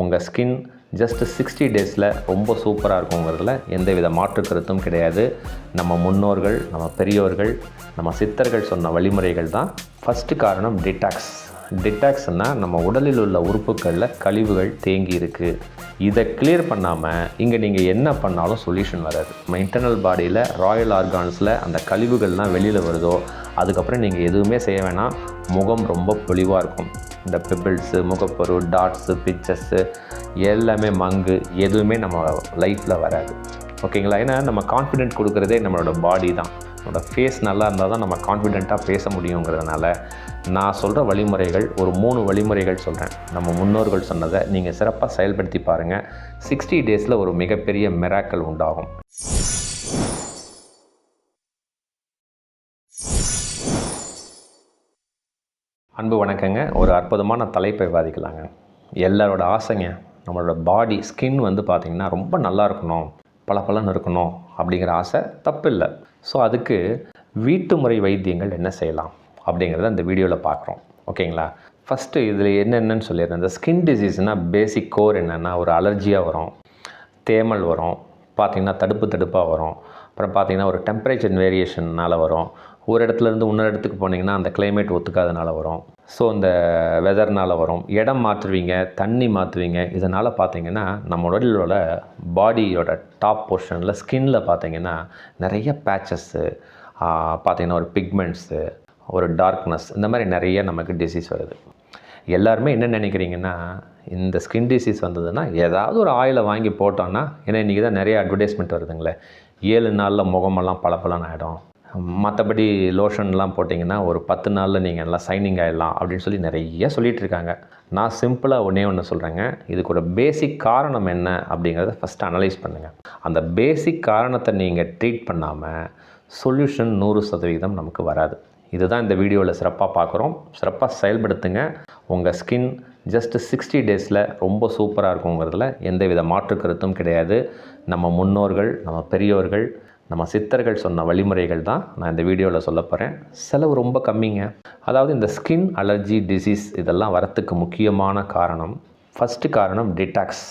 உங்கள் skin just sixty டேஸில் ரொம்ப சூப்பராக இருக்குங்கிறதுல எந்த வித மாற்று கருத்தும் கிடையாது. நம்ம முன்னோர்கள் நம்ம பெரியோர்கள் நம்ம சித்தர்கள் சொன்ன வழிமுறைகள் தான் ஃபஸ்ட்டு காரணம் டிடாக்ஸ் டிடாக்ஸ்னால் நம்ம உடலில் உள்ள உறுப்புகளில் கழிவுகள் தேங்கி இருக்குது இதை கிளியர் பண்ணாமல் இங்கே நீங்கள் என்ன பண்ணாலும் சொல்யூஷன் வராது. நம்ம இன்டர்னல் பாடியில் ராயல் ஆர்கான்ஸில் அந்த கழிவுகள்லாம் வெளியில் வருதோ அதுக்கப்புறம் நீங்கள் எதுவுமே செய்ய வேணாம். முகம் ரொம்ப பொலிவாக இருக்கும். இந்த பிபிள்ஸு முகப்பரு டாட்ஸு பிக்சர்ஸு எல்லாமே மங்கு எதுவுமே நம்ம லைஃப்பில் வராது. ஓகேங்களா ஏன்னா நம்ம கான்ஃபிடென்ட் கொடுக்குறதே நம்மளோட பாடி தான். நம்மளோட ஃபேஸ் நல்லா இருந்தால் தான் நம்ம கான்ஃபிடெண்ட்டாக பேச முடியுங்கிறதுனால நான் சொல்கிற வழிமுறைகள் ஒரு மூணு வழிமுறைகள் சொல்கிறேன் நம்ம முன்னோர்கள் சொன்னதை நீங்கள் சிறப்பாக செயல்படுத்தி பாருங்கள் சிக்ஸ்டி டேஸில் ஒரு மிகப்பெரிய மிராக்கள் உண்டாகும். அன்பு வணக்கங்க. ஒரு அற்புதமான தலைப்பை விவாதிக்கலாங்க. எல்லாரோட ஆசைங்க நம்மளோட பாடி ஸ்கின் வந்து பார்த்திங்கன்னா ரொம்ப நல்லா இருக்கணும் பளபளன்னு இருக்கணும் அப்படிங்கிற ஆசை தப்பு இல்லை ஸோ அதுக்கு வீட்டு முறை வைத்தியங்கள் என்ன செய்யலாம் அப்படிங்கிறத இந்த வீடியோவில் பார்க்குறோம் ஓகேங்களா ஃபஸ்ட்டு இதில் என்னென்னு சொல்லிடுறேன். இந்த ஸ்கின் டிசீஸ்னால் பேசிக் கோர் என்னென்னா ஒரு அலர்ஜியாக வரும் தேமல் வரும் பார்த்திங்கன்னா தடுப்பு தடுப்பாக வரும். அப்புறம் பார்த்திங்கன்னா ஒரு டெம்பரேச்சர் வேரியேஷன்னால் வரும். ஒரு இடத்துல இருந்து இன்னொரு இடத்துக்கு போனீங்கன்னா அந்த கிளைமேட் ஒத்துக்காதனால வரும். ஸோ இந்த வெதர்னால் வரும். இடம் மாற்றுவீங்க தண்ணி மாற்றுவீங்க இதனால் பார்த்தீங்கன்னா நம்ம உடலோட பாடியோட டாப் போர்ஷனில் ஸ்கின்னில் பார்த்தீங்கன்னா நிறைய பேச்சஸ்ஸு பார்த்திங்கன்னா ஒரு பிக்மெண்ட்ஸு ஒரு டார்க்னஸ் இந்த மாதிரி நிறைய நமக்கு டிசீஸ் வருது. எல்லாருமே என்ன நினைக்கிறீங்கன்னா இந்த ஸ்கின் டிசீஸ் வந்ததுன்னா ஏதாவது ஒரு ஆயிலை வாங்கி போட்டோன்னா ஏன்னா இன்றைக்கி தான் நிறைய அட்வர்டைஸ்மெண்ட் வருதுங்களே. ஏழு நாளில் முகமெல்லாம் பளபளன்னு ஆகிடும் மற்றபடி லோஷன்லாம் போட்டிங்கன்னா ஒரு பத்து நாளில் நீங்கள் நல்லா சைனிங் ஆகிடலாம் அப்படின்னு சொல்லி நிறைய சொல்லிகிட்டு இருக்காங்க. நான் சிம்பிளாக ஒன்றே ஒன்று சொல்கிறேங்க இதுக்கு ஒரு பேசிக் காரணம் என்ன அப்படிங்கிறத ஃபஸ்ட்டு அனலைஸ் பண்ணுங்கள் அந்த பேசிக் காரணத்தை நீங்கள் ட்ரீட் பண்ணாமல் சொல்யூஷன் நூறு சதவீதம் நமக்கு வராது. இதுதான் இந்த வீடியோவில் சிறப்பாக பார்க்குறோம் சிறப்பாக செயல்படுத்துங்க. உங்கள் ஸ்கின் ஜஸ்ட்டு சிக்ஸ்டி டேஸில் ரொம்ப சூப்பராக இருக்குங்கிறதுல எந்த வித மாற்று கருத்தும் கிடையாது. நம்ம முன்னோர்கள் நம்ம பெரியோர்கள் நம்ம சித்தர்கள் சொன்ன வழிமுறைகள் தான் நான் இந்த வீடியோவில் சொல்ல போகிறேன் செலவு ரொம்ப கம்மிங்க. அதாவது இந்த ஸ்கின் அலர்ஜி டிசீஸ் இதெல்லாம் வரத்துக்கு முக்கியமான காரணம் ஃபஸ்ட்டு காரணம் டிடாக்ஸ்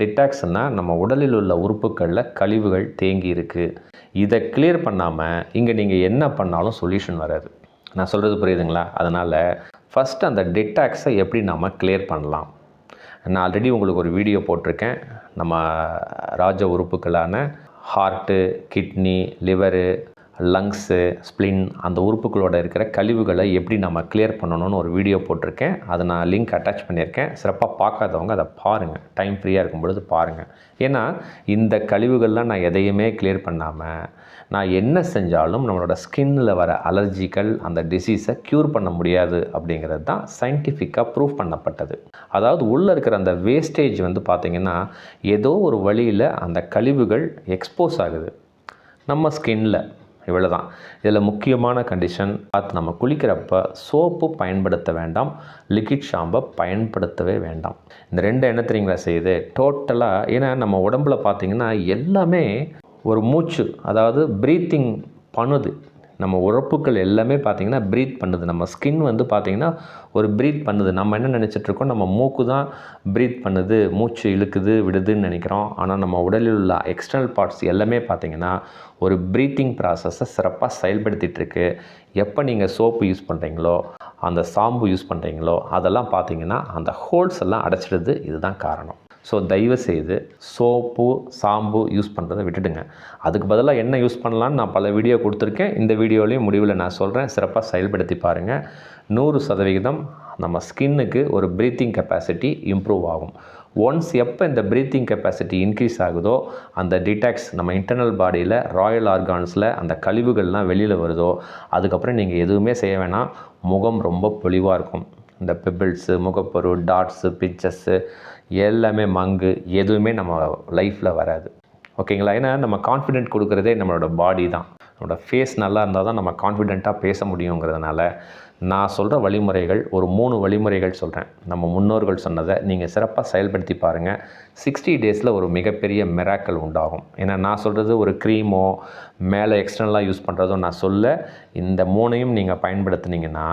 டிடாக்ஸ்னால் நம்ம உடலில் உள்ள உறுப்புகளில் கழிவுகள் தேங்கி இருக்குது இதை கிளியர் பண்ணாமல் இங்கே நீங்கள் என்ன பண்ணாலும் சொல்யூஷன் வராது. நான் சொல்கிறது புரியுதுங்களா? அதனால் ஃபஸ்ட்டு அந்த டிடாக்ஸை எப்படி நம்ம கிளியர் பண்ணலாம்? நான் ஆல்ரெடி உங்களுக்கு ஒரு வீடியோ போட்டிருக்கேன். நம்ம ராஜ உறுப்புகளான heart kidney liver lungs spleen அந்த உறுப்புகளோட இருக்கிற கழிவுகளை எப்படி நம்ம கிளியர் பண்ணணும்னு ஒரு வீடியோ போட்டிருக்கேன். அதை நான் லிங்க் அட்டாச் பண்ணியிருக்கேன். சிறப்பாக பார்க்காதவங்க அதை பாருங்கள் டைம் ஃப்ரீயாக இருக்கும் பொழுது பாருங்கள் ஏன்னா இந்த கழிவுகள்லாம் நான் எதையுமே கிளியர் பண்ணாமல் நான் என்ன செஞ்சாலும் நம்மளோட ஸ்கின்னில் வர அலர்ஜிகள் அந்த டிசீஸை க்யூர் பண்ண முடியாது அப்படிங்கிறது தான் சயின்டிஃபிக்காக ப்ரூவ் பண்ணப்பட்டது. அதாவது உள்ளே இருக்கிற அந்த வேஸ்டேஜ் வந்து பார்த்திங்கன்னா ஏதோ ஒரு வழியில் அந்த கழிவுகள் எக்ஸ்போஸ் ஆகுது. நம்ம ஸ்கின்னில் இவ்வளோ தான் இதில் முக்கியமான கண்டிஷன் பார்த்து நம்ம குளிக்கிறப்ப சோப்பு பயன்படுத்த வேண்டாம் லிக்விட் ஷாம்பை பயன்படுத்தவே வேண்டாம். இந்த ரெண்டு என்ன தெரியுங்களா செய்யுது டோட்டலாக ஏன்னா நம்ம உடம்புல பார்த்திங்கன்னா எல்லாமே ஒரு மூச்சு அதாவது ப்ரீத்திங் பண்ணுது. நம்ம உறுப்புகள் எல்லாமே பார்த்திங்கன்னா ப்ரீத் பண்ணுது. நம்ம ஸ்கின் வந்து பார்த்திங்கன்னா ஒரு ப்ரீத் பண்ணுது. நம்ம என்ன நினச்சிட்ருக்கோம்? நம்ம மூக்கு தான் ப்ரீத் பண்ணுது. மூச்சு இழுக்குது விடுதுன்னு நினைக்கிறோம். ஆனால் நம்ம உடலில் உள்ள எக்ஸ்டர்னல் பார்ட்ஸ் எல்லாமே பார்த்திங்கன்னா ஒரு ப்ரீத்திங் ப்ராசஸை சிறப்பாக செயல்படுத்திகிட்ருக்கு எப்போ நீங்கள் சோப்பு யூஸ் பண்ணுறீங்களோ அந்த சாம்பு யூஸ் பண்ணுறீங்களோ அதெல்லாம் பார்த்திங்கன்னா அந்த ஹோல்ஸ் எல்லாம் அடைச்சிடுது. இதுதான் காரணம். ஸோ தயவு செய்து சோப்பு சாம்பு யூஸ் பண்ணுறதை விட்டுடுங்க. அதுக்கு பதிலாக என்ன யூஸ் பண்ணலான்னு நான் பல வீடியோ கொடுத்துருக்கேன். இந்த வீடியோலையும் முடிவில் நான் சொல்கிறேன் சிறப்பாக செயல்படுத்தி பாருங்கள் நூறு சதவிகிதம் நம்ம ஸ்கின்னுக்கு ஒரு ப்ரீத்திங் கெப்பாசிட்டி இம்ப்ரூவ் ஆகும். ஒன்ஸ் எப்போ இந்த ப்ரீத்திங் கெப்பாசிட்டி இன்க்ரீஸ் ஆகுதோ அந்த டிடாக்ஸ் நம்ம இன்டர்னல் பாடியில் ராயல் ஆர்கான்ஸில் அந்த கழிவுகள்லாம் வெளியில் வருதோ அதுக்கப்புறம் நீங்கள் எதுவுமே செய்ய வேணாம். முகம் ரொம்ப பொலிவாக இருக்கும். இந்த பிபிள்ஸு முகப்பரு டாட்ஸு பிக்சர்ஸு எல்லாமே மங்கு எதுவுமே நம்ம லைஃப்பில் வராது. ஓகேங்களா ஏன்னா நம்ம கான்ஃபிடென்ட் கொடுக்குறதே நம்மளோட பாடி தான். நம்மளோட ஃபேஸ் நல்லா இருந்தால் தான் நம்ம கான்ஃபிடெண்ட்டாக பேச முடியுங்கிறதுனால நான் சொல்கிற வழிமுறைகள் ஒரு மூணு வழிமுறைகள் சொல்கிறேன் நம்ம முன்னோர்கள் சொன்னதை நீங்கள் சிறப்பாக செயல்படுத்தி பாருங்கள் சிக்ஸ்டி டேஸில் ஒரு மிகப்பெரிய மிராக்கள் உண்டாகும். ஏன்னா நான் சொல்கிறது ஒரு க்ரீமோ மேலே எக்ஸ்டர்னலாக யூஸ் பண்ணுறதோ நான் சொல்ல இந்த மூணையும் நீங்கள் பயன்படுத்துனீங்கன்னா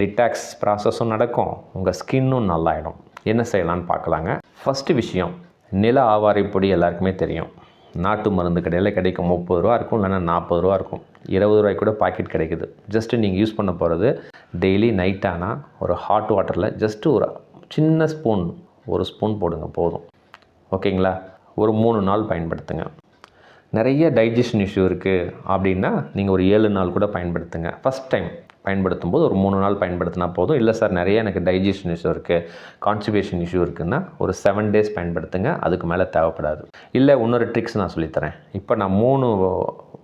டிடாக்ஸ் ப்ராசஸும் நடக்கும். உங்கள் ஸ்கின்னும் நல்லாயிடும். என்ன செய்யலான்னு பார்க்கலாங்க. ஃபஸ்ட்டு விஷயம் நில ஆவாரை பொடி எல்லாருக்குமே தெரியும். நாட்டு மருந்து கடையில் கிடைக்கும் முப்பது ரூபா இருக்கும் இல்லைன்னா நாற்பது ரூபா இருக்கும். இருபது ரூபாய்க்கு கூட பாக்கெட் கிடைக்குது. ஜஸ்ட்டு நீங்கள் யூஸ் பண்ண போகிறது டெய்லி நைட் ஆனால் ஒரு ஹாட் வாட்டரில் ஜஸ்ட்டு ஒரு சின்ன ஸ்பூன் ஒரு ஸ்பூன் போடுங்க போதும். ஓகேங்களா ஒரு மூணு நாள் பயன்படுத்துங்க. நிறைய டைஜஷன் இஷ்யூ இருக்குது அப்படின்னா நீங்கள் ஒரு ஏழு நாள் கூட பயன்படுத்துங்க. ஃபஸ்ட் டைம் பயன்படுத்தும் போது ஒரு மூணு நாள் பயன்படுத்தினா போதும். இல்லை சார் நிறைய எனக்கு டைஜஷன் இஷ்யூ இருக்குது கான்ஸ்டிபேஷன் இஷ்யூ இருக்குன்னா ஒரு செவன் டேஸ் பயன்படுத்துங்க. அதுக்கு மேலே தேவைப்படாது. இல்லை இன்னொரு ட்ரிக்ஸ் நான் சொல்லித்தரேன். இப்போ நான் மூணு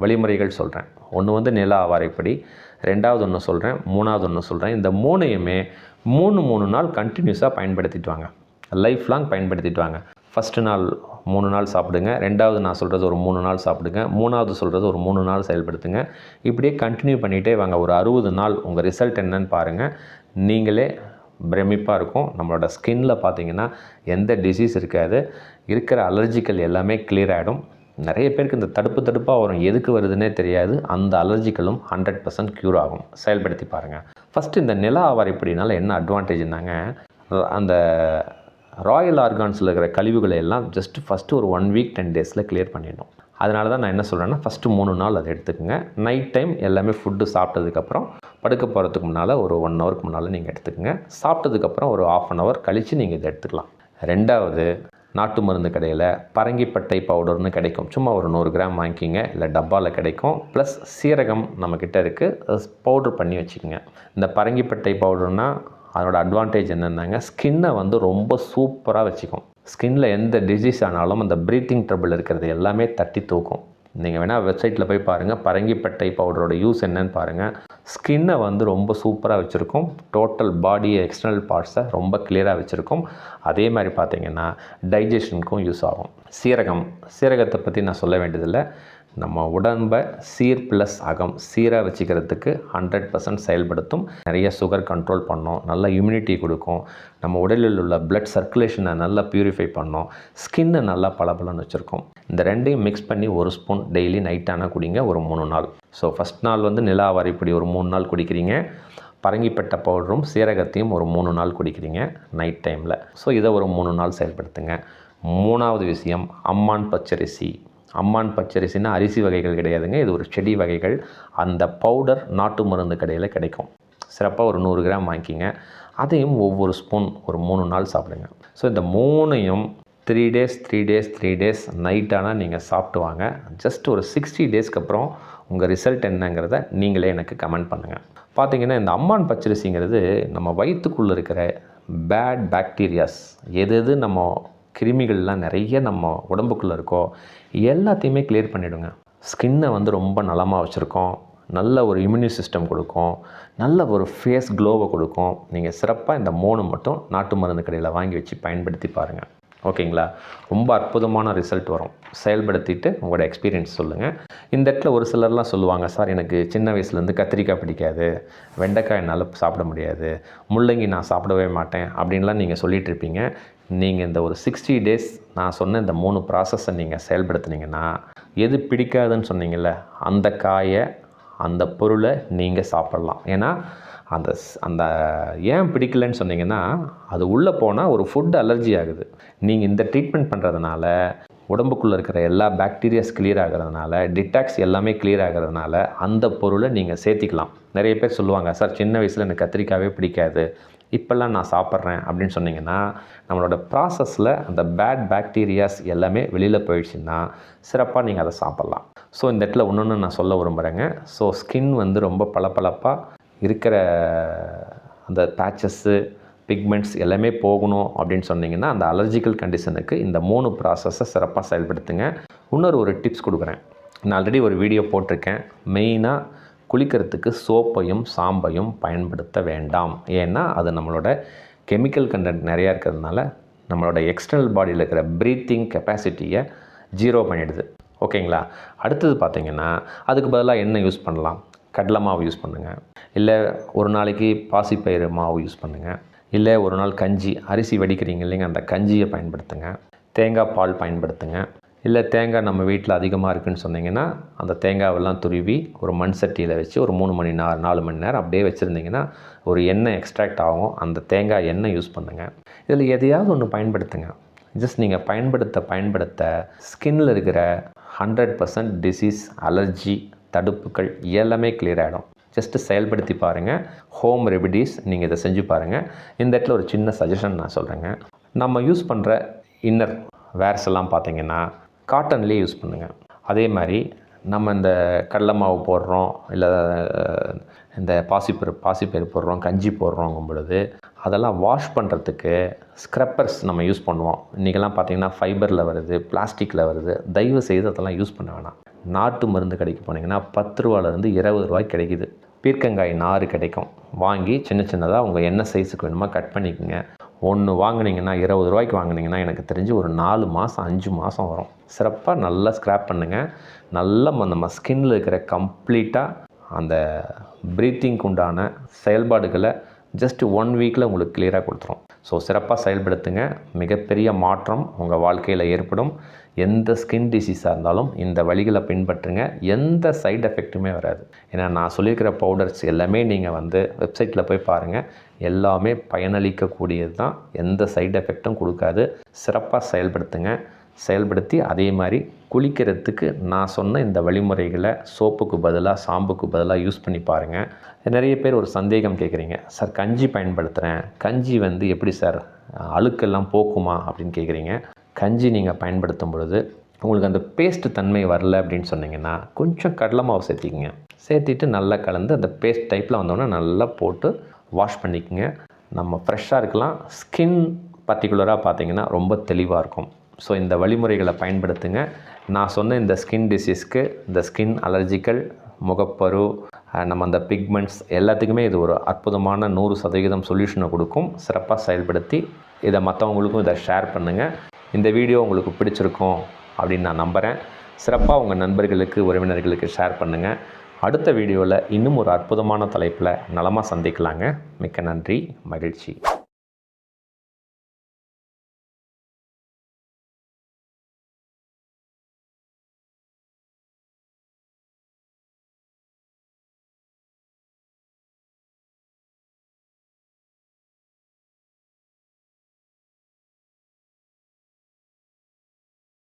வழிமுறைகள் சொல்கிறேன் ஒன்று வந்து நில ஆவாரைப்படி ரெண்டாவது ஒன்று சொல்கிறேன் மூணாவது ஒன்று சொல்கிறேன் இந்த மூணையுமே மூணு மூணு நாள் கண்டினியூஸாக பயன்படுத்திட்டு வாங்க. லைஃப் லாங் பயன்படுத்திட்டு வாங்க. ஃபஸ்ட்டு நாள் மூணு நாள் சாப்பிடுங்க. ரெண்டாவது நான் சொல்கிறது ஒரு மூணு நாள் சாப்பிடுங்க. மூணாவது சொல்கிறது ஒரு மூணு நாள் செயல்படுத்துங்க. இப்படியே கண்டினியூ பண்ணிகிட்டே வாங்க. ஒரு அறுபது நாள் உங்கள் ரிசல்ட் என்னன்னு பாருங்கள் நீங்களே பிரமிப்பாக இருக்கும். நம்மளோட ஸ்கின்னில் பார்த்தீங்கன்னா எந்த டிசீஸ் இருக்காது. இருக்கிற அலர்ஜிக்கல் எல்லாமே கிளியர் ஆகிடும் நிறைய பேருக்கு இந்த தடுப்பு தடுப்பாக வரும். எதுக்கு வருதுன்னே தெரியாது. அந்த அலர்ஜிகளும் ஹண்ட்ரட் பர்சன்ட் க்யூர் ஆகும். செயல்படுத்தி பாருங்கள் ஃபஸ்ட்டு இந்த நில ஆவாரிப்படினால என்ன அட்வான்டேஜ்னாங்க அந்த ராயல் ஆர்கான்ஸில் இருக்கிற கழிவுகளை எல்லாம் ஜஸ்ட் ஃபஸ்ட்டு ஒரு ஒன் வீக் டென் டேஸில் கிளியர் பண்ணிடணும். அதனால தான் நான் என்ன சொல்கிறேன்னா ஃபஸ்ட்டு மூணு நாள் அதை எடுத்துக்கோங்க. நைட் டைம் எல்லாமே ஃபுட்டு சாப்பிட்டதுக்கப்புறம் படுக்க போகிறதுக்கு முன்னால் ஒரு ஒன் ஹவருக்கு முன்னால் நீங்கள் எடுத்துக்கோங்க. சாப்பிட்டதுக்கப்புறம் ஒரு ஆஃப் அன் ஹவர் கழித்து நீங்கள் இதை எடுத்துக்கலாம். ரெண்டாவது நாட்டு மருந்து கடையில் பரங்கிப்பட்டை பவுடர்னு கிடைக்கும். சும்மா ஒரு நூறு கிராம் வாங்கிக்கிங்க. இல்லை டப்பாவில் கிடைக்கும். ப்ளஸ் சீரகம் நம்மக்கிட்ட இருக்குது பவுடர் பண்ணி வச்சுக்கோங்க. இந்த பரங்கிப்பட்டை பவுடர்னால் அதனோட அட்வான்டேஜ் என்னென்னாங்க ஸ்கின்னை வந்து ரொம்ப சூப்பராக வச்சுக்கும். ஸ்கின்னில் எந்த டிசீஸ் ஆனாலும் அந்த ப்ரீத்திங் ட்ரபிள் இருக்கிறது எல்லாமே தட்டி தூக்கும். நீங்கள் வேணால் வெப்சைட்டில் போய் பாருங்கள் பரங்கிப்பட்டை பவுடரோட யூஸ் என்னன்னு பாருங்கள் ஸ்கின்னை வந்து ரொம்ப சூப்பராக வச்சுருக்கும். டோட்டல் பாடி எக்ஸ்டர்னல் பார்ட்ஸை ரொம்ப கிளியராக வச்சுருக்கும். அதே மாதிரி பார்த்தீங்கன்னா டைஜஷனுக்கும் யூஸ் ஆகும். சீரகம். சீரகத்தை பற்றி நான் சொல்ல வேண்டியதில்லை. நம்ம உடம்பை சீர் ப்ளஸ் அகம் சீராக வச்சுக்கிறதுக்கு ஹண்ட்ரட் பர்சன்ட் செயல்படுத்தும். நிறைய சுகர் கண்ட்ரோல் பண்ணும் நல்ல இம்யூனிட்டி கொடுக்கும். நம்ம உடலில் உள்ள பிளட் சர்க்குலேஷனை நல்லா ப்யூரிஃபை பண்ணோம். ஸ்கின்னை நல்லா பளபளன்னு வச்சுருக்கோம். இந்த ரெண்டையும் மிக்ஸ் பண்ணி ஒரு ஸ்பூன் டெய்லி நைட்டான குடிங்க ஒரு மூணு நாள். ஸோ ஃபஸ்ட் நாள் வந்து நிலாவாரிப்படி ஒரு மூணு நாள் குடிக்கிறீங்க. பரங்கிப்பட்ட பவுடரும் சீரகத்தையும் ஒரு மூணு நாள் குடிக்கிறீங்க நைட் டைமில் ஸோ இதை ஒரு மூணு நாள் செயல்படுத்துங்க. மூணாவது விஷயம் அம்மான் பச்சரிசி. அம்மான் பச்சரிசினா அரிசி வகைகள் கிடையாதுங்க. இது ஒரு செடி வகைகள். அந்த பவுடர் நாட்டு மருந்து கடையில் கிடைக்கும். சிறப்பாக ஒரு நூறு கிராம் வாங்கிக்கிங்க. அதையும் ஒவ்வொரு ஸ்பூன் ஒரு மூணு நாள் சாப்பிடுங்க. ஸோ இந்த மூணையும் three days three days three days நைட்டானால் நீங்கள் சாப்பிட்டு வாங்க. ஜஸ்ட் ஒரு சிக்ஸ்டி டேஸ்க்கு அப்புறம் உங்கள் ரிசல்ட் என்னங்கிறத நீங்களே எனக்கு கமெண்ட் பண்ணுங்கள் பார்த்தீங்கன்னா இந்த அம்மான் பச்சரிசிங்கிறது நம்ம வயிற்றுக்குள்ளே இருக்கிற பேட் பாக்டீரியாஸ் எது எது நம்ம கிருமிகள்லாம் நிறைய நம்ம உடம்புக்குள்ளே இருக்கோ எல்லாத்தையுமே கிளியர் பண்ணிவிடுங்க ஸ்கின்னை வந்து ரொம்ப நலமாக வச்சுருக்கோம். நல்ல ஒரு இம்யூனி சிஸ்டம் கொடுக்கும். நல்ல ஒரு ஃபேஸ் க்ளோவை கொடுக்கும். நீங்கள் சிறப்பாக இந்த மூணு மட்டும் நாட்டு மருந்து கடையில் வாங்கி வச்சு பயன்படுத்தி பாருங்கள் ஓகேங்களா? ரொம்ப அற்புதமான ரிசல்ட் வரும். செயல்படுத்திட்டு உங்களோட எக்ஸ்பீரியன்ஸ் சொல்லுங்கள் இந்த இடத்துல ஒரு சிலர்லாம் சொல்லுவாங்க சார் எனக்கு சின்ன வயசுலேருந்து கத்திரிக்காய் பிடிக்காது. வெண்டைக்காய் என்னால் சாப்பிட முடியாது. முள்ளங்கி நான் சாப்பிடவே மாட்டேன். அப்படின்லாம் நீங்கள் சொல்லிட்டு இருப்பீங்க. நீங்கள் இந்த ஒரு சிக்ஸ்டி டேஸ் நான் சொன்ன இந்த மூணு ப்ராசஸை நீங்கள் செயல்படுத்துனீங்கன்னா எது பிடிக்காதுன்னு சொன்னீங்கல்ல அந்த காயை அந்த பொருளை நீங்கள் சாப்பிட்லாம். ஏன்னா அந்த ஸ்- அந்த ஏன் பிடிக்கலன்னு சொன்னீங்கன்னா அது உள்ளே போனால் ஒரு ஃபுட் அலர்ஜி ஆகுது. நீங்கள் இந்த ட்ரீட்மெண்ட் பண்ணுறதுனால உடம்புக்குள்ளே இருக்கிற எல்லா பாக்டீரியாஸ் கிளியர் ஆகிறதுனால டிடாக்ஸ் எல்லாமே கிளியர் ஆகிறதுனால அந்த பொருளை நீங்கள் சேர்த்திக்கலாம். நிறைய பேர் சொல்லுவாங்க சார் சின்ன வயசில் எனக்கு கத்திரிக்காவே பிடிக்காது. இப்போல்லாம் நான் சாப்பிட்றேன். அப்படின்னு சொன்னீங்கன்னா நம்மளோட ப்ராசஸில் அந்த பேட் பாக்டீரியாஸ் எல்லாமே வெளியில் போயிடுச்சுன்னா சிறப்பாக நீங்கள் அதை சாப்பிட்லாம். ஸோ இந்த இடத்துல ஒன்று நான் சொல்ல விரும்புகிறேங்க ஸோ ஸ்கின் வந்து ரொம்ப பளபளப்பாக இருக்கிற அந்த பேச்சஸ்ஸு பிக்மெண்ட்ஸ் எல்லாமே போகணும் அப்படின்னு சொன்னீங்கன்னா அந்த அலர்ஜிக்கல் கண்டிஷனுக்கு இந்த மூணு ப்ராசஸை சிறப்பாக செயல்படுத்துங்க. இன்னொரு ஒரு டிப்ஸ் கொடுக்குறேன். நான் ஆல்ரெடி ஒரு வீடியோ போட்டிருக்கேன். மெயினாக குளிக்கிறதுக்கு சோப்பையும் சாம்பையும் பயன்படுத்த வேண்டாம். ஏன்னா அது நம்மளோட கெமிக்கல் கண்டென்ட் நிறையா இருக்கிறதுனால நம்மளோட எக்ஸ்டர்னல் பாடியில் இருக்கிற ப்ரீத்திங் கெப்பாசிட்டியை ஜீரோ பண்ணிடுது. ஓகேங்களா? அடுத்தது பார்த்திங்கன்னா அதுக்கு பதிலாக என்ன யூஸ் பண்ணலாம்? கடலை மாவு யூஸ் பண்ணுங்கள் இல்லை ஒரு நாளைக்கு பாசிப்பயிறு மாவு யூஸ் பண்ணுங்கள் இல்லை ஒரு நாள் கஞ்சி அரிசி வடிக்கிறீங்க இல்லைங்க அந்த கஞ்சியை பயன்படுத்துங்க. தேங்காய் பால் பயன்படுத்துங்க. இல்லை தேங்காய் நம்ம வீட்டில் அதிகமாக இருக்குன்னு சொன்னீங்கன்னா அந்த தேங்காவெல்லாம் துருவி ஒரு மண் சட்டியில் வச்சு ஒரு மூணு மணி நேரம் நாலு மணி நேரம் அப்படியே வச்சுருந்தீங்கன்னா ஒரு எண்ணெய் எக்ஸ்ட்ராக்ட் ஆகும். அந்த தேங்காய் எண்ணெய் யூஸ் பண்ணுங்கள் இதில் எதையாவது ஒன்று பயன்படுத்துங்க. ஜஸ்ட் நீங்கள் பயன்படுத்த பயன்படுத்த ஸ்கின்னில் இருக்கிற ஹண்ட்ரட் பர்சன்ட் டிசீஸ் அலர்ஜி தடுப்புகள் எல்லாமே கிளியர் ஆகிடும் ஜஸ்ட்டு செயல்படுத்தி பாருங்கள் ஹோம் ரெமிடிஸ் நீங்கள் இதை செஞ்சு பாருங்கள் இந்த இடத்துல ஒரு சின்ன சஜஷன் நான் சொல்கிறேங்க நம்ம யூஸ் பண்ணுற இன்னர் வேர்ஸ் எல்லாம் பார்த்தீங்கன்னா காட்டன்லேயே யூஸ் பண்ணுங்கள் அதே மாதிரி நம்ம இந்த கடல மாவு போடுறோம் இல்லை இந்த பாசிப்பருப்பு பாசிப்பயிறு போடுறோம் கஞ்சி போடுறோங்கும் பொழுது அதெல்லாம் வாஷ் பண்ணுறதுக்கு ஸ்க்ரப்பர்ஸ் நம்ம யூஸ் பண்ணுவோம். இன்றைக்கெல்லாம் பார்த்திங்கன்னா ஃபைபரில் வருது பிளாஸ்டிக்கில் வருது. தயவு செய்து அதெல்லாம் யூஸ் பண்ண வேணாம். நாட்டு மருந்து கடைக்கு போனீங்கன்னா பத்து ரூபாலேருந்து இருபது ரூபாய்க்கு கிடைக்குது. பீர்க்கங்காய் நார் கிடைக்கும். வாங்கி சின்ன சின்னதாக உங்கள் என்ன சைஸுக்கு வேணுமோ கட் பண்ணிக்கோங்க. ஒன்று வாங்கினீங்கன்னா இருபது ரூபாய்க்கு வாங்கினீங்கன்னா எனக்கு தெரிஞ்சு ஒரு நாலு மாதம் அஞ்சு மாதம் வரும். சிறப்பாக நல்லா ஸ்க்ராப் பண்ணுங்கள் நல்லா ம- நம்ம ஸ்கின்னில் இருக்கிற கம்ப்ளீட்டாக அந்த ப்ரீத்திங்க்கு உண்டான செயல்பாடுகளை ஜஸ்ட் ஒன் வீக்கில் உங்களுக்கு கிளியராக கொடுத்துரும். ஸோ சிறப்பாக செயல்படுத்துங்க. மிகப்பெரிய மாற்றம் உங்கள் வாழ்க்கையில் ஏற்படும். எந்த ஸ்கின் டிசீஸாக இருந்தாலும் இந்த வழிகளை பின்பற்றுங்க. எந்த சைடு எஃபெக்ட்டுமே வராது. ஏன்னா நான் சொல்லியிருக்கிற பவுடர்ஸ் எல்லாமே நீங்கள் வந்து வெப்சைட்டில் போய் பாருங்கள் எல்லாமே பயனளிக்கக்கூடியது தான் எந்த சைடு எஃபெக்ட்டும் கொடுக்காது. சிறப்பாக செயல்படுத்துங்க. செயல்படுத்தி அதே மாதிரி குளிக்கிறதுக்கு நான் சொன்ன இந்த வழிமுறைகளை சோப்புக்கு பதிலாக சாம்புக்கு பதிலாக யூஸ் பண்ணி பாருங்கள் நிறைய பேர் ஒரு சந்தேகம் கேட்குறீங்க சார் கஞ்சி பயன்படுத்துகிறேன் கஞ்சி வந்து எப்படி சார்? அழுக்கெல்லாம் போக்குமா? அப்படின்னு கேட்குறீங்க. கஞ்சி நீங்கள் பயன்படுத்தும் பொழுது உங்களுக்கு அந்த பேஸ்ட் தன்மை வரல அப்படின்னு சொன்னீங்கன்னா கொஞ்சம் கடலை மாவு சேர்த்திக்கங்க. சேர்த்திட்டு நல்லா கலந்து அந்த பேஸ்ட் டைப்பில் வந்தோடனே நல்லா போட்டு வாஷ் பண்ணிக்கோங்க. நம்ம ஃப்ரெஷ்ஷாக இருக்கலாம். ஸ்கின் பர்டிகுலராக பார்த்தீங்கன்னா ரொம்ப தெளிவாக இருக்கும். ஸோ இந்த வழிமுறைகளை பயன்படுத்துங்க. நான் சொன்ன இந்த ஸ்கின் டிசீஸ்க்கு இந்த ஸ்கின் அலர்ஜிக்கல் முகப்பரு நம்ம அந்த பிக்மெண்ட்ஸ் எல்லாத்துக்குமே இது ஒரு அற்புதமான நூறு சதவீதம் சொல்யூஷனை கொடுக்கும். சிறப்பாக செயல்படுத்தி இதை மற்றவங்களுக்கும் இதை ஷேர் பண்ணுங்கள் இந்த வீடியோ உங்களுக்கு பிடிச்சிருக்கும் அப்படின்னு நான் நம்புகிறேன் சிறப்பாக உங்கள் நண்பர்களுக்கு உறவினர்களுக்கு ஷேர் பண்ணுங்கள் அடுத்த வீடியோவில் இன்னும் ஒரு அற்புதமான தலைப்பில் நலமாக சந்திக்கலாங்க. மிக்க நன்றி மகிழ்ச்சி.